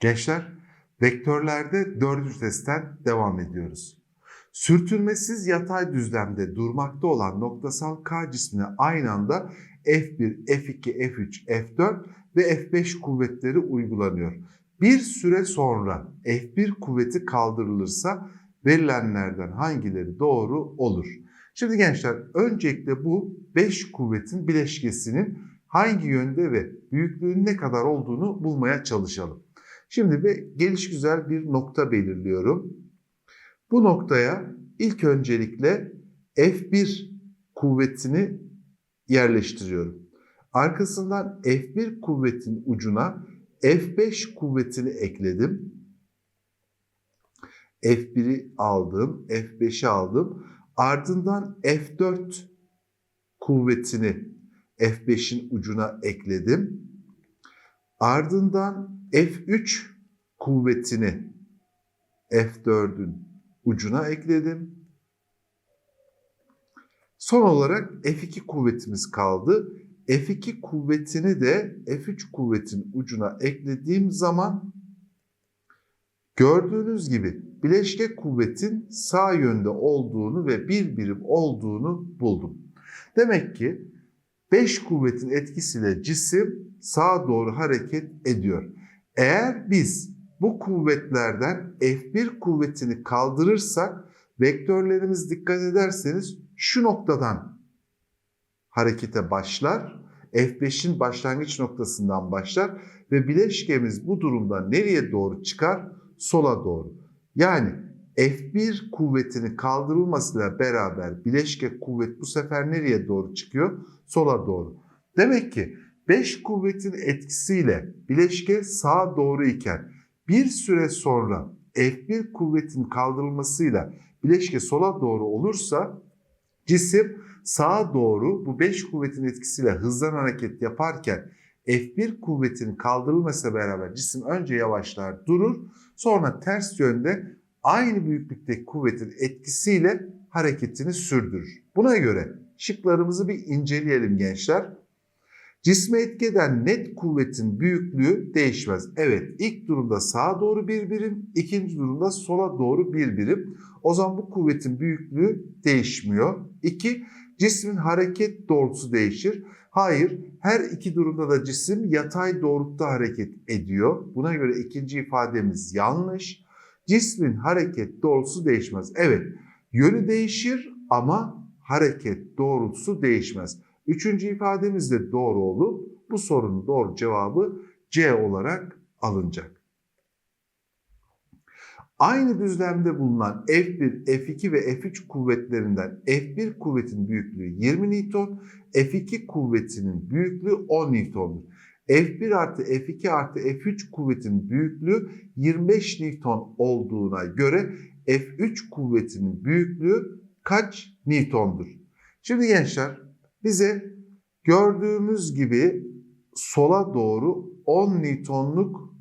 Gençler, vektörlerde dördüncü testten devam ediyoruz. Sürtünmesiz yatay düzlemde durmakta olan noktasal K cismine aynı anda F1, F2, F3, F4 ve F5 kuvvetleri uygulanıyor. Bir süre sonra F1 kuvveti kaldırılırsa verilenlerden hangileri doğru olur? Şimdi gençler öncelikle bu 5 kuvvetin bileşkesinin hangi yönde ve büyüklüğün ne kadar olduğunu bulmaya çalışalım. Şimdi bir geliş güzel bir nokta belirliyorum. Bu noktaya ilk öncelikle F1 kuvvetini yerleştiriyorum. Arkasından F1 kuvvetin ucuna F5 kuvvetini ekledim. F1'i aldım, F5'i aldım. Ardından F4 kuvvetini F5'in ucuna ekledim. Ardından F3 kuvvetini F4'ün ucuna ekledim. Son olarak F2 kuvvetimiz kaldı. F2 kuvvetini de F3 kuvvetin ucuna eklediğim zaman gördüğünüz gibi bileşke kuvvetin sağ yönde olduğunu ve bir birim olduğunu buldum. Demek ki 5 kuvvetin etkisiyle cisim sağa doğru hareket ediyor. Eğer biz bu kuvvetlerden F1 kuvvetini kaldırırsak vektörlerimiz dikkat ederseniz şu noktadan harekete başlar. F5'in başlangıç noktasından başlar ve bileşkemiz bu durumda nereye doğru çıkar? Sola doğru. Yani F1 kuvvetini kaldırılmasıyla beraber bileşke kuvvet bu sefer nereye doğru çıkıyor? Sola doğru. Demek ki 5 kuvvetin etkisiyle bileşke sağa doğru iken bir süre sonra F1 kuvvetin kaldırılmasıyla bileşke sola doğru olursa cisim sağa doğru bu 5 kuvvetin etkisiyle hızlan hareket yaparken F1 kuvvetinin kaldırılmasıyla beraber cisim önce yavaşlar durur sonra ters yönde aynı büyüklükteki kuvvetin etkisiyle hareketini sürdürür. Buna göre şıklarımızı bir inceleyelim gençler. Cisme etki eden net kuvvetin büyüklüğü değişmez. Evet ilk durumda sağa doğru bir birim, ikinci durumda sola doğru bir birim. O zaman bu kuvvetin büyüklüğü değişmiyor. İki, cismin hareket doğrultusu değişir. Hayır, her iki durumda da cisim yatay doğrultuda hareket ediyor. Buna göre ikinci ifademiz yanlış. Cismin hareket doğrultusu değişmez. Evet, yönü değişir ama hareket doğrultusu değişmez. Üçüncü ifademiz de doğru olup bu sorunun doğru cevabı C olarak alınacak. Aynı düzlemde bulunan F1, F2 ve F3 kuvvetlerinden F1 kuvvetin büyüklüğü 20 Newton, F2 kuvvetinin büyüklüğü 10 Newton'dur. F1 artı F2 artı F3 kuvvetin büyüklüğü 25 Newton olduğuna göre F3 kuvvetinin büyüklüğü kaç Newton'dur? Şimdi gençler bize gördüğümüz gibi sola doğru 10 Newton'luk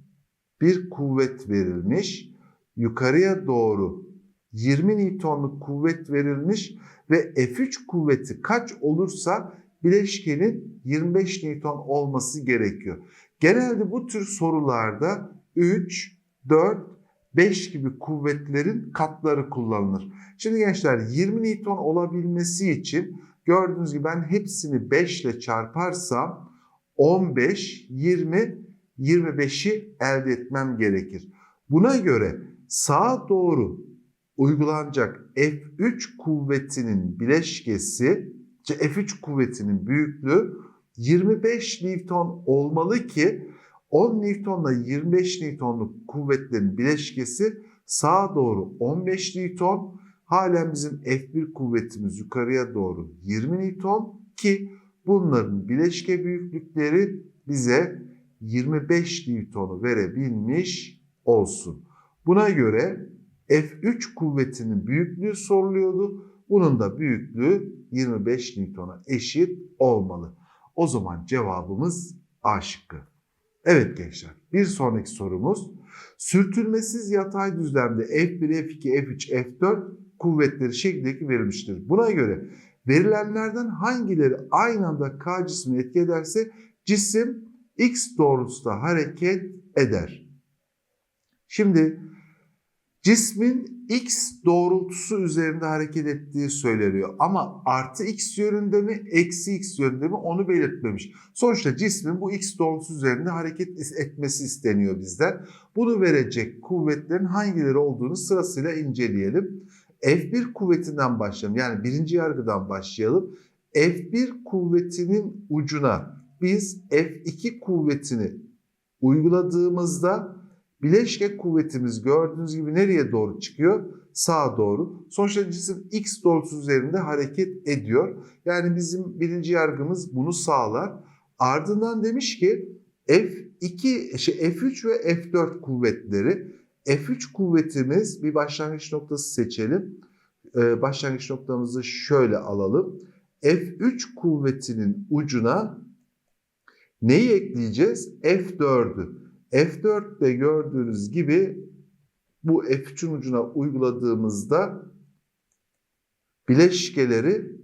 bir kuvvet verilmiş. Yukarıya doğru 20 Newton'luk kuvvet verilmiş ve F3 kuvveti kaç olursa bileşkenin 25 Newton olması gerekiyor. Genelde bu tür sorularda 3, 4, 5 gibi kuvvetlerin katları kullanılır. Şimdi gençler 20 Newton olabilmesi için gördüğünüz gibi ben hepsini 5 ile çarparsam 15, 20, 25'i elde etmem gerekir. Buna göre sağa doğru uygulanacak F3 kuvvetinin bileşkesi, F3 kuvvetinin büyüklüğü 25 Newton olmalı ki 10 Newton'la 25 Newton'luk kuvvetlerin bileşkesi sağa doğru 15 Newton, halen bizim F1 kuvvetimiz yukarıya doğru 20 Newton ki bunların bileşke büyüklükleri bize 25 Newton'u verebilmiş olsun. Buna göre F3 kuvvetinin büyüklüğü soruluyordu. Bunun da büyüklüğü 25 Newton'a eşit olmalı. O zaman cevabımız A şıkkı. Evet gençler bir sonraki sorumuz. Sürtünmesiz yatay düzlemde F1, F2, F3, F4 kuvvetleri şeklindeki verilmiştir. Buna göre verilenlerden hangileri aynı anda K cismini etki ederse cisim X doğrultusunda hareket eder. Şimdi cismin x doğrultusu üzerinde hareket ettiği söyleniyor. Ama artı x yönünde mi, eksi x yönünde mi onu belirtmemiş. Sonuçta cismin bu x doğrultusu üzerinde hareket etmesi isteniyor bizden. Bunu verecek kuvvetlerin hangileri olduğunu sırasıyla inceleyelim. F1 kuvvetinden başlayalım. Yani birinci yargıdan başlayalım. F1 kuvvetinin ucuna biz F2 kuvvetini uyguladığımızda bileşke kuvvetimiz gördüğünüz gibi nereye doğru çıkıyor? Sağa doğru. Sonuçta cisim x doğrultusu üzerinde hareket ediyor. Yani bizim birinci yargımız bunu sağlar. Ardından demiş ki F2, şey F3 ve F4 kuvvetleri. F3 kuvvetimiz bir başlangıç noktası seçelim. Ee, başlangıç noktamızı şöyle alalım. F3 kuvvetinin ucuna neyi ekleyeceğiz? F4'ü. F4'te gördüğünüz gibi bu F3'ün ucuna uyguladığımızda bileşkeleri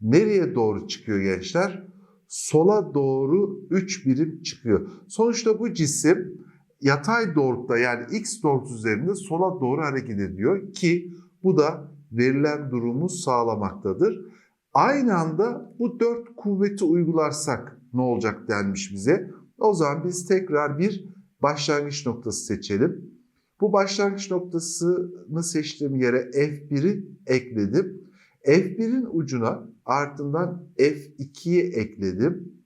nereye doğru çıkıyor gençler? Sola doğru 3 birim çıkıyor. Sonuçta bu cisim yatay doğrultuda yani x doğrultusu üzerinde sola doğru hareket ediyor ki bu da verilen durumu sağlamaktadır. Aynı anda bu dört kuvveti uygularsak ne olacak denmiş bize. O zaman biz tekrar bir başlangıç noktası seçelim. Bu başlangıç noktasını seçtiğim yere F1'i ekledim. F1'in ucuna ardından F2'yi ekledim.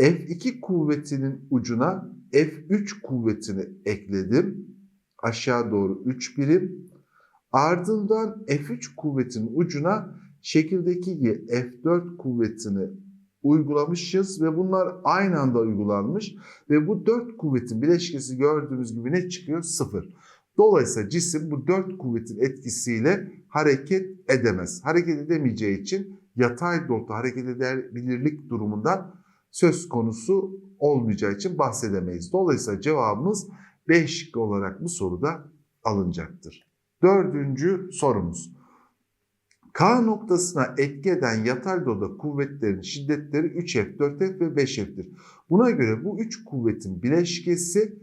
F2 kuvvetinin ucuna F3 kuvvetini ekledim. Aşağı doğru 3 birim. Ardından F3 kuvvetinin ucuna şekildeki gibi F4 kuvvetini uygulamışız ve bunlar aynı anda uygulanmış ve bu dört kuvvetin bileşkesi gördüğümüz gibi ne çıkıyor? Sıfır. Dolayısıyla cisim bu dört kuvvetin etkisiyle hareket edemez. Hareket edemeyeceği için yatay doğrultuda hareket edebilirlik durumundan söz konusu olmayacağı için bahsedemeyiz. Dolayısıyla cevabımız B şıkkı olarak bu soruda alınacaktır. Dördüncü sorumuz. K noktasına etki eden yatay doğruda kuvvetlerin şiddetleri 3F, 4F ve 5F'tir. Buna göre bu 3 kuvvetin bileşkesi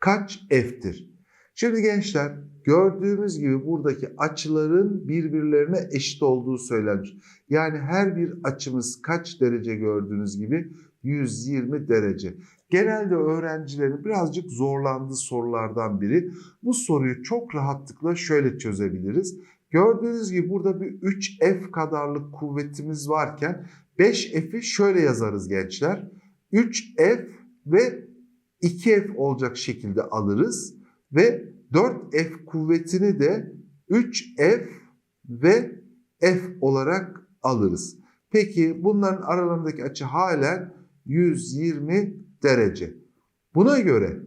kaç F'tir? Şimdi gençler gördüğümüz gibi buradaki açıların birbirlerine eşit olduğu söylenmiş. Yani her bir açımız kaç derece gördüğünüz gibi 120 derece. Genelde öğrencilerin birazcık zorlandığı sorulardan biri. Bu soruyu çok rahatlıkla şöyle çözebiliriz. Gördüğünüz gibi burada bir 3F kadarlık kuvvetimiz varken 5F'i şöyle yazarız gençler. 3F ve 2F olacak şekilde alırız ve 4F kuvvetini de 3F ve F olarak alırız. Peki bunların aralarındaki açı halen 120 derece. Buna göre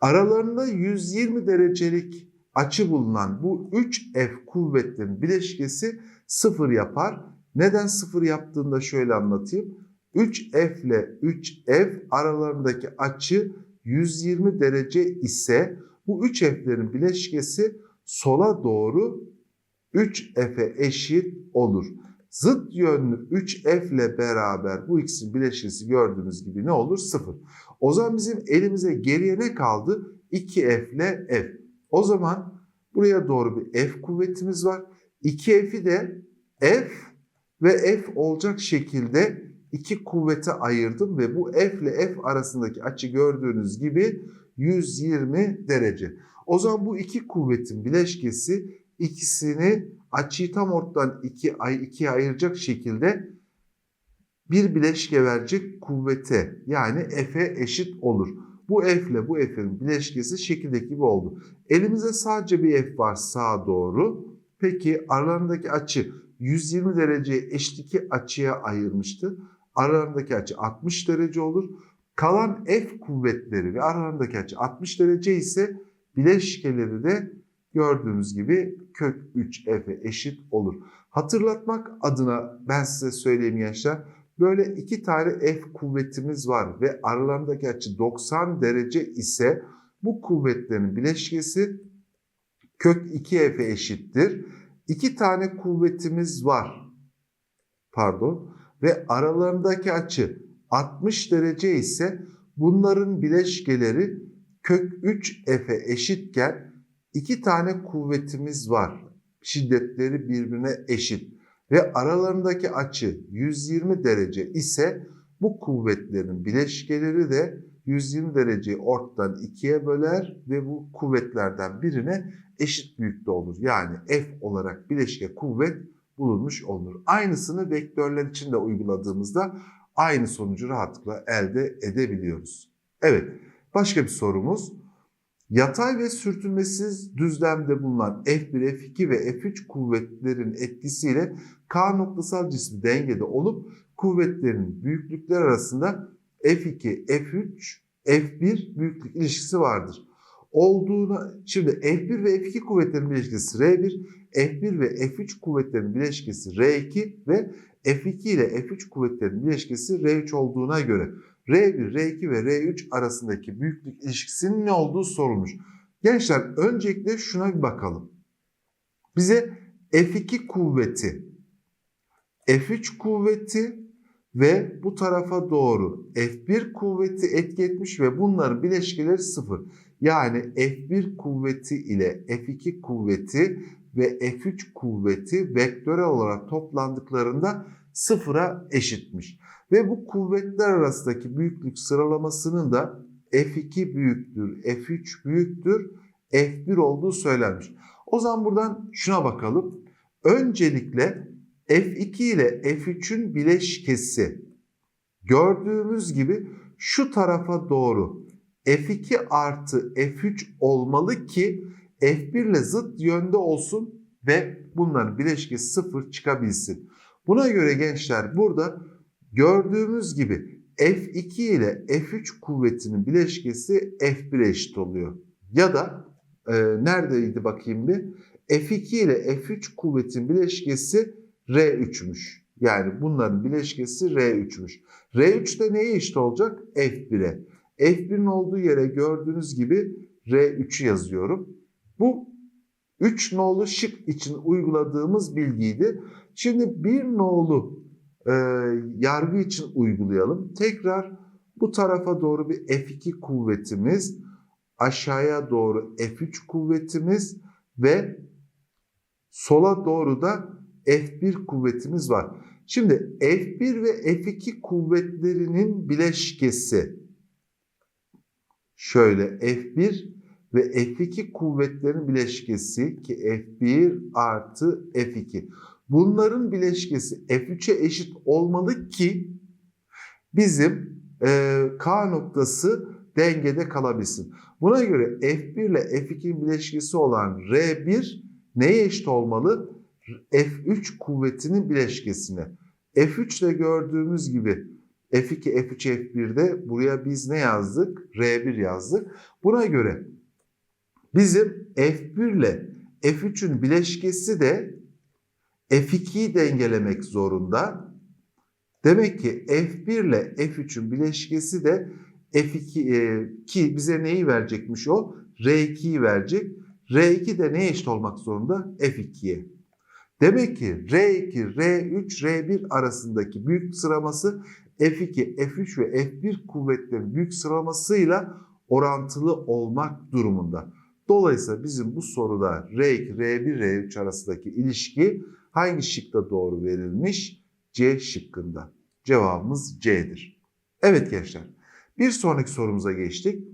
aralarında 120 derecelik açı bulunan bu 3F kuvvetlerin bileşkesi sıfır yapar. Neden sıfır yaptığını da şöyle anlatayım. 3F ile 3F aralarındaki açı 120 derece ise bu 3F'lerin bileşkesi sola doğru 3F'e eşit olur. Zıt yönlü 3F ile beraber bu ikisinin bileşkesi gördüğünüz gibi ne olur? Sıfır. O zaman bizim elimize geriye ne kaldı? 2F ile F. O zaman buraya doğru bir F kuvvetimiz var. 2F'i de F ve F olacak şekilde iki kuvvete ayırdım ve bu F ile F arasındaki açı gördüğünüz gibi 120 derece. O zaman bu iki kuvvetin bileşkesi ikisini açıyı tam ortadan iki, ikiye ayıracak şekilde bir bileşke verecek kuvvete yani F'e eşit olur. Bu F ile bu F'in bileşkesi şekildeki gibi oldu. Elimizde sadece bir F var sağa doğru. Peki aralarındaki açı 120 dereceye eşit iki açıya ayırmıştı. Aralarındaki açı 60 derece olur. Kalan F kuvvetleri ve aralarındaki açı 60 derece ise bileşkeleri de gördüğünüz gibi kök 3F'e eşit olur. Hatırlatmak adına ben size söyleyeyim gençler. Böyle iki tane F kuvvetimiz var ve aralarındaki açı 90 derece ise bu kuvvetlerin bileşkesi kök 2F'e eşittir. İki tane kuvvetimiz var. Pardon. Ve aralarındaki açı 60 derece ise bunların bileşkeleri kök 3 F'e eşitken iki tane kuvvetimiz var. Şiddetleri birbirine eşit ve aralarındaki açı 120 derece ise bu kuvvetlerin bileşkeleri de 120 dereceyi ortadan ikiye böler ve bu kuvvetlerden birine eşit büyüklükte olur. Yani F olarak bileşke kuvvet bulunmuş olur. Aynısını vektörler için de uyguladığımızda aynı sonucu rahatlıkla elde edebiliyoruz. Evet, başka bir sorumuz. Yatay ve sürtünmesiz düzlemde bulunan F1, F2 ve F3 kuvvetlerin etkisiyle K noktasal cismi dengede olup kuvvetlerin büyüklükler arasında F2, F3, F1 büyüklük ilişkisi vardır. Olduğuna şimdi F1 ve F2 kuvvetlerin bileşkesi R1, F1 ve F3 kuvvetlerin bileşkesi R2 ve F2 ile F3 kuvvetlerin bileşkesi R3 olduğuna göre R1, R2 ve R3 arasındaki büyüklük ilişkisinin ne olduğu sorulmuş. Gençler öncelikle şuna bir bakalım. Bize F2 kuvveti, F3 kuvveti ve bu tarafa doğru F1 kuvveti etki etmiş ve bunların bileşkeleri sıfır. Yani F1 kuvveti ile F2 kuvveti ve F3 kuvveti vektörel olarak toplandıklarında sıfıra eşitmiş. Ve bu kuvvetler arasındaki büyüklük sıralamasının da F2 büyüktür, F3 büyüktür, F1 olduğu söylenmiş. O zaman buradan şuna bakalım. Öncelikle F2 ile F3'ün bileşkesi gördüğümüz gibi şu tarafa doğru F2 artı F3 olmalı ki F1 ile zıt yönde olsun ve bunların bileşkesi sıfır çıkabilsin. Buna göre gençler burada gördüğümüz gibi F2 ile F3 kuvvetinin bileşkesi F1'e eşit oluyor. Ya da e, neredeydi bakayım bir? F2 ile F3 kuvvetin bileşkesi R3'müş. Yani bunların bileşkesi R3'müş. R3 de neye eşit olacak? F1'e. F1'in olduğu yere gördüğünüz gibi R3'ü yazıyorum. Bu 3 nolu şık için uyguladığımız bilgiydi. Şimdi bir nolu e, yargı için uygulayalım. Tekrar bu tarafa doğru bir F2 kuvvetimiz, aşağıya doğru F3 kuvvetimiz ve sola doğru da F1 kuvvetimiz var. Şimdi F1 ve F2 kuvvetlerinin bileşkesi şöyle F1 ve F2 kuvvetlerin bileşkesi ki F1 artı F2. Bunların bileşkesi F3'e eşit olmalı ki bizim e, K noktası dengede kalabilsin. Buna göre F1 ile F2'nin bileşkesi olan R1 neye eşit olmalı? F3 kuvvetinin bileşkesine. F3 de gördüğümüz gibi F2, F3, F1'de buraya biz ne yazdık? R1 yazdık. Buna göre bizim F1 ile F3'ün bileşkesi de F2'yi dengelemek zorunda. Demek ki F1 ile F3'ün bileşkesi de F2 e, ki bize neyi verecekmiş o? R2'yi verecek. R2 de neye eşit olmak zorunda? F2'ye. Demek ki R2, R3, R1 arasındaki büyük sıralaması F2, F3 ve F1 kuvvetlerin büyük sıralamasıyla orantılı olmak durumunda. Dolayısıyla bizim bu soruda R2, R1, R3 arasındaki ilişki hangi şıkta doğru verilmiş? C şıkkında. Cevabımız C'dir. Evet gençler, bir sonraki sorumuza geçtik.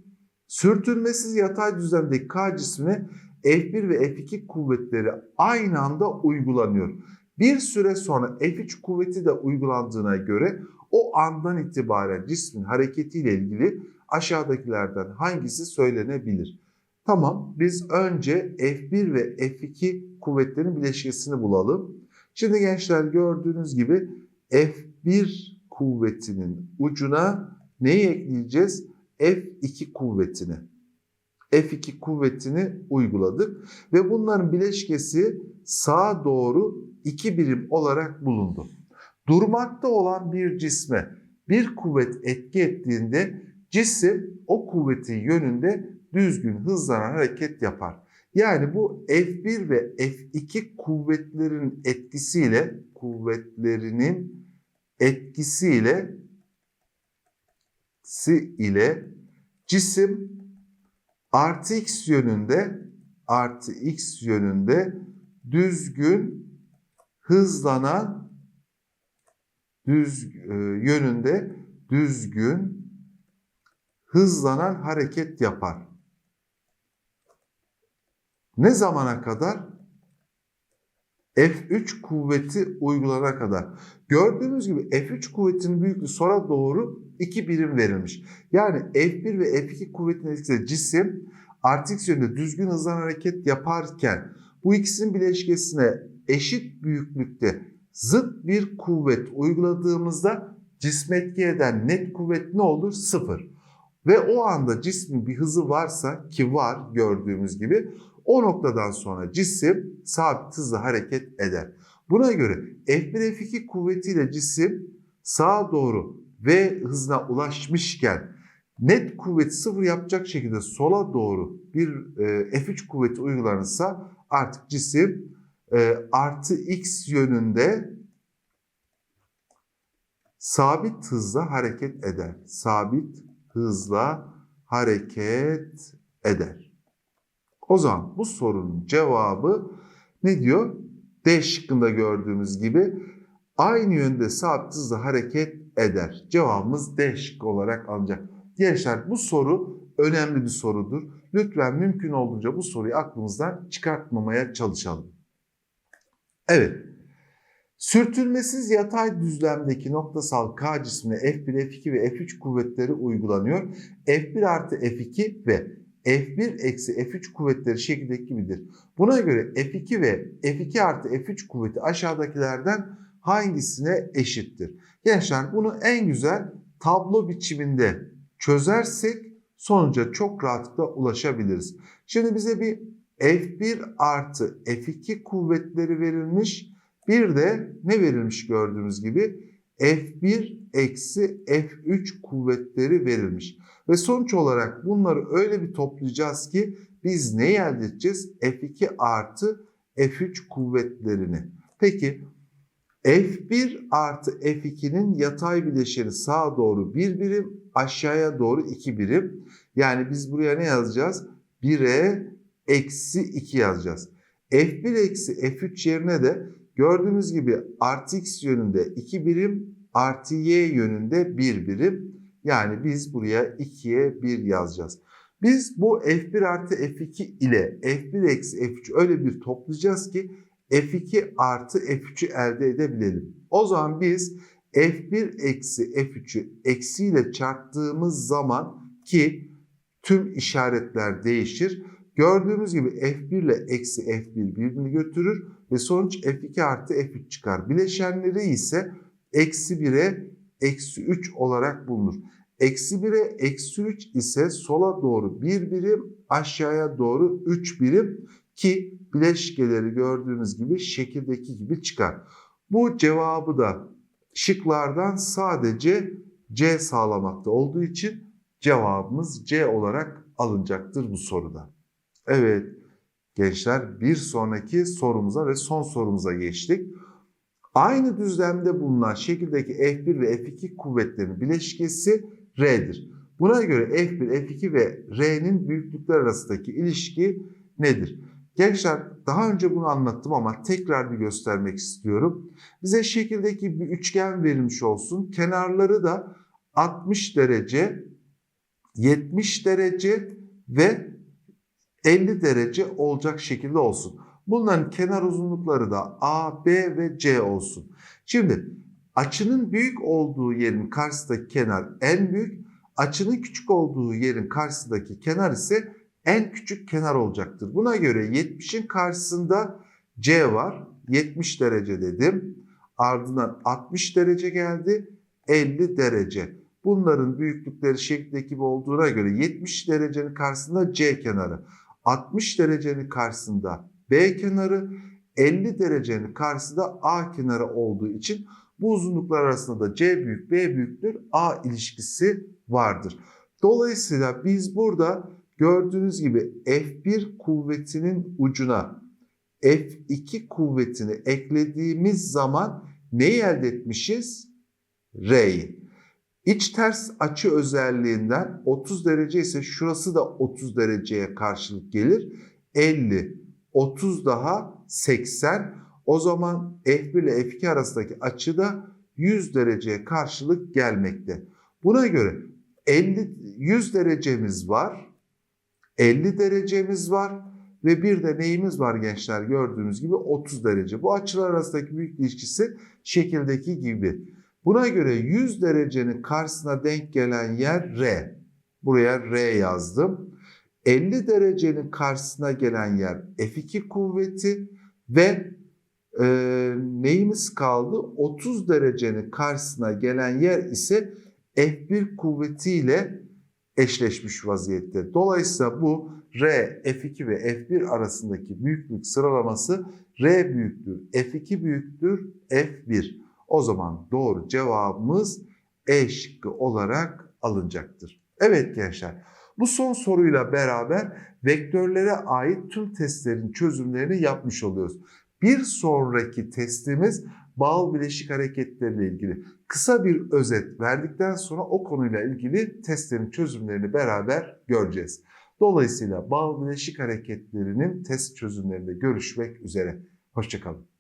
Sürtünmesiz yatay düzlemdeki K cismine F1 ve F2 kuvvetleri aynı anda uygulanıyor. Bir süre sonra F3 kuvveti de uygulandığına göre o andan itibaren cismin hareketiyle ilgili aşağıdakilerden hangisi söylenebilir? Tamam biz önce F1 ve F2 kuvvetlerin bileşkesini bulalım. Şimdi gençler gördüğünüz gibi F1 kuvvetinin ucuna neyi ekleyeceğiz? F2 kuvvetini. F2 kuvvetini uyguladık ve bunların bileşkesi sağa doğru iki birim olarak bulundu. Durmakta olan bir cisme bir kuvvet etki ettiğinde cisim o kuvvetin yönünde düzgün hızlanan hareket yapar. Yani bu F1 ve F2 kuvvetlerin etkisiyle kuvvetlerinin etkisiyle si ile cisim artı x yönünde artı x yönünde düzgün hızlanan düz e, yönünde düzgün hızlanan hareket yapar. Ne zamana kadar? F3 kuvveti uygulanana kadar. Gördüğünüz gibi F3 kuvvetinin büyüklüğü sonra doğru 2 birim verilmiş. Yani F1 ve F2 kuvvetinin etkisiyle cisim artı x yönünde düzgün hızlanan hareket yaparken bu ikisinin bileşkesine eşit büyüklükte zıt bir kuvvet uyguladığımızda cisme etki eden net kuvvet ne olur? Sıfır. Ve o anda cismin bir hızı varsa ki var gördüğümüz gibi o noktadan sonra cisim sabit hızla hareket eder. Buna göre F1 F2 kuvvetiyle cisim sağa doğru V hızına ulaşmışken net kuvveti sıfır yapacak şekilde sola doğru bir e, F3 kuvveti uygulanırsa artık cisim e, artı x yönünde sabit hızla hareket eder. Sabit hızla hareket eder. O zaman bu sorunun cevabı ne diyor? D şıkkında gördüğümüz gibi aynı yönde sabit hızla hareket eder. Cevabımız D şıkkı olarak alınacak. Gençler bu soru önemli bir sorudur. Lütfen mümkün olduğunca bu soruyu aklımızdan çıkartmamaya çalışalım. Evet. Sürtünmesiz yatay düzlemdeki noktasal K cismine F1, F2 ve F3 kuvvetleri uygulanıyor. F1 artı F2 ve F1 eksi F3 kuvvetleri şekildeki gibidir. Buna göre F2 ve F2 artı F3 kuvveti aşağıdakilerden hangisine eşittir? Gençler bunu en güzel tablo biçiminde çözersek sonuca çok rahatlıkla ulaşabiliriz. Şimdi bize bir F1 artı F2 kuvvetleri verilmiş. Bir de ne verilmiş gördüğünüz gibi F1 eksi F3 kuvvetleri verilmiş. Ve sonuç olarak bunları öyle bir toplayacağız ki biz ne elde edeceğiz? F2 artı F3 kuvvetlerini. Peki F1 artı F2'nin yatay bileşeni sağa doğru bir birim, aşağıya doğru iki birim. Yani biz buraya ne yazacağız? 1'e eksi 2 yazacağız. F1 eksi F3 yerine de gördüğünüz gibi artı x yönünde 2 birim, artı y yönünde 1 birim. Yani biz buraya 2'ye 1 yazacağız. Biz bu F1 artı F2 ile F1 eksi F3 öyle bir toplayacağız ki F2 artı F3'ü elde edebilelim. O zaman biz F1 eksi F3'ü eksiyle çarptığımız zaman ki tüm işaretler değişir. Gördüğümüz gibi F1 ile eksi F1 birbirini götürür ve sonuç F2 artı F3 çıkar. Bileşenleri ise eksi 1'e eksi 3 olarak bulunur. Eksi 1'e eksi 3 ise sola doğru 1 birim, aşağıya doğru 3 birim ki bileşkeleri gördüğünüz gibi şekildeki gibi çıkar. Bu cevabı da şıklardan sadece C sağlamakta olduğu için cevabımız C olarak alınacaktır bu soruda. Evet gençler bir sonraki sorumuza ve son sorumuza geçtik. Aynı düzlemde bulunan şekildeki F1 ve F2 kuvvetlerinin bileşkesi R'dir. Buna göre F1, F2 ve R'nin büyüklükler arasındaki ilişki nedir? Gençler daha önce bunu anlattım ama tekrar bir göstermek istiyorum. Bize şekildeki bir üçgen verilmiş olsun. Kenarları da 60 derece, 70 derece ve 50 derece olacak şekilde olsun. Bunların kenar uzunlukları da A, B ve C olsun. Şimdi açının büyük olduğu yerin karşısındaki kenar en büyük, açının küçük olduğu yerin karşısındaki kenar ise en küçük kenar olacaktır. Buna göre 70'in karşısında C var. 70 derece dedim. Ardından 60 derece geldi. 50 derece. Bunların büyüklükleri şeklindeki gibi olduğuna göre 70 derecenin karşısında C kenarı. 60 derecenin karşısında B kenarı, 50 derecenin karşısında A kenarı olduğu için bu uzunluklar arasında da C büyük B büyüktür A ilişkisi vardır. Dolayısıyla biz burada gördüğünüz gibi F1 kuvvetinin ucuna F2 kuvvetini eklediğimiz zaman neyi elde etmişiz? R'yi. İç ters açı özelliğinden 30 derece ise şurası da 30 dereceye karşılık gelir. 50, 30 daha 80. O zaman F1 ile F2 arasındaki açı da 100 dereceye karşılık gelmekte. Buna göre 50 100 derecemiz var. 50 derecemiz var ve bir de neyimiz var gençler gördüğünüz gibi 30 derece. Bu açılar arasındaki büyük ilişkisi şekildeki gibi. Buna göre 100 derecenin karşısına denk gelen yer R. Buraya R yazdım. 50 derecenin karşısına gelen yer F2 kuvveti ve e, neyimiz kaldı? 30 derecenin karşısına gelen yer ise F1 kuvvetiyle eşleşmiş vaziyette. Dolayısıyla bu R, F2 ve F1 arasındaki büyüklük sıralaması R büyüktür, F2 büyüktür, F1. O zaman doğru cevabımız E şıkkı olarak alınacaktır. Evet gençler, bu son soruyla beraber vektörlere ait tüm testlerin çözümlerini yapmış oluyoruz. Bir sonraki testimiz bağıl bileşik hareketleriyle ilgili. Kısa bir özet verdikten sonra o konuyla ilgili testlerin çözümlerini beraber göreceğiz. Dolayısıyla bağıl bileşik hareketlerinin test çözümlerinde görüşmek üzere. Hoşçakalın.